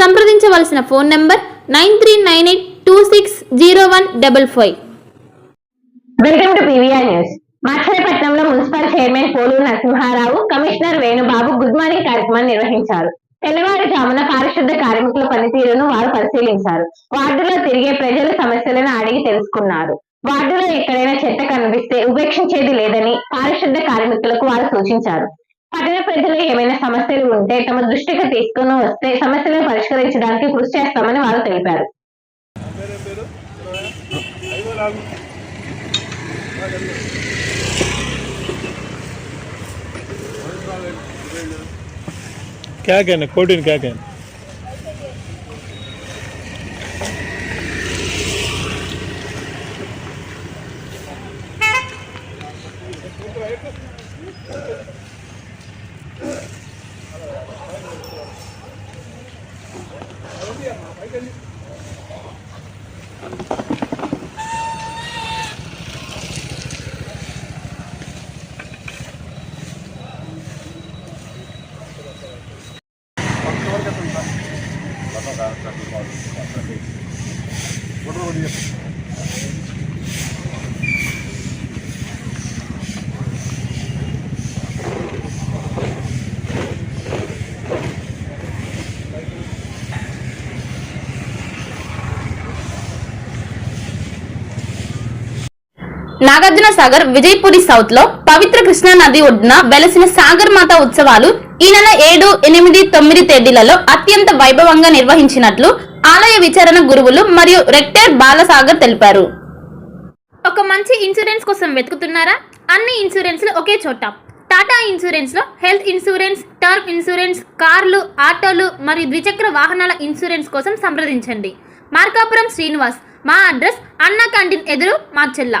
సంప్రదించవలసిన phone number nine three nine eight two six zero one double five. Welcome to PVR news. మచిలీపట్నంలో municipal chairman Poluru Narasimha Rao commissioner Venubabu good morning కార్యక్రమాన్ని నిర్వహించారు. తెల్లవారుజామున పారిశుద్ధ కార్మికుల పనితీరును వారు పరిశీలించారు. వార్డులో తిరిగే ప్రజల సమస్యలను అడిగి తెలుసుకున్నారు. వార్డులో ఎక్కడైనా చెత్త కనిపిస్తే ఉపేక్షించేది లేదని పారిశుద్ధ కార్మికులకు వారు సూచించారు. పట్టణ ప్రజలు ఏమైనా సమస్యలు ఉంటే తమ దృష్టికి తీసుకుని వస్తే సమస్యలను పరిష్కరించడానికి కృషి చేస్తామని వారు తెలిపారు क्या कहना कोटिन क्या कहना Gracias. నాగార్జున సాగర్ విజయపురి సౌత్లో పవిత్ర కృష్ణా నది ఒడ్డున వెలసిన సాగర్ మాత ఉత్సవాలు ఈ నెల ఏడు ఎనిమిది తొమ్మిది తేదీలలో అత్యంత వైభవంగా నిర్వహించినట్లు ఆలయ విచారణ గురువులు మరియు రెక్టర్ బాలసాగర్ తెలిపారు. ఒక మంచి ఇన్సూరెన్స్ కోసం వెతుకుతున్నారా? అన్ని ఇన్సూరెన్స్లు ఒకే చోట. టాటా ఇన్సూరెన్స్లో హెల్త్ ఇన్సూరెన్స్ టర్మ్ ఇన్సూరెన్స్ కార్లు ఆటోలు మరియు ద్విచక్ర వాహనాల ఇన్సూరెన్స్ కోసం సంప్రదించండి. మార్కాపురం శ్రీనివాస్ మా అడ్రస్ అన్నా క్యాంటీన్ ఎదురు మార్చెల్లా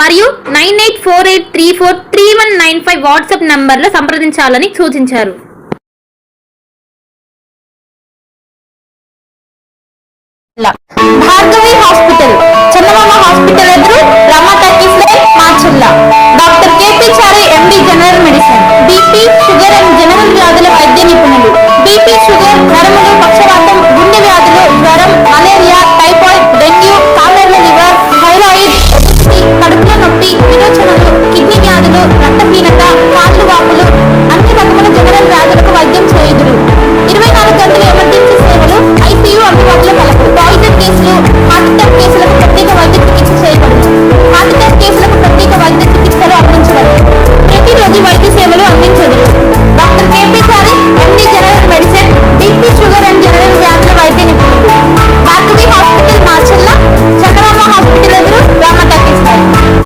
మరియు nine eight four eight three four three one nine five WhatsApp నంబర్లో సంప్రదించాలని సూచించారు.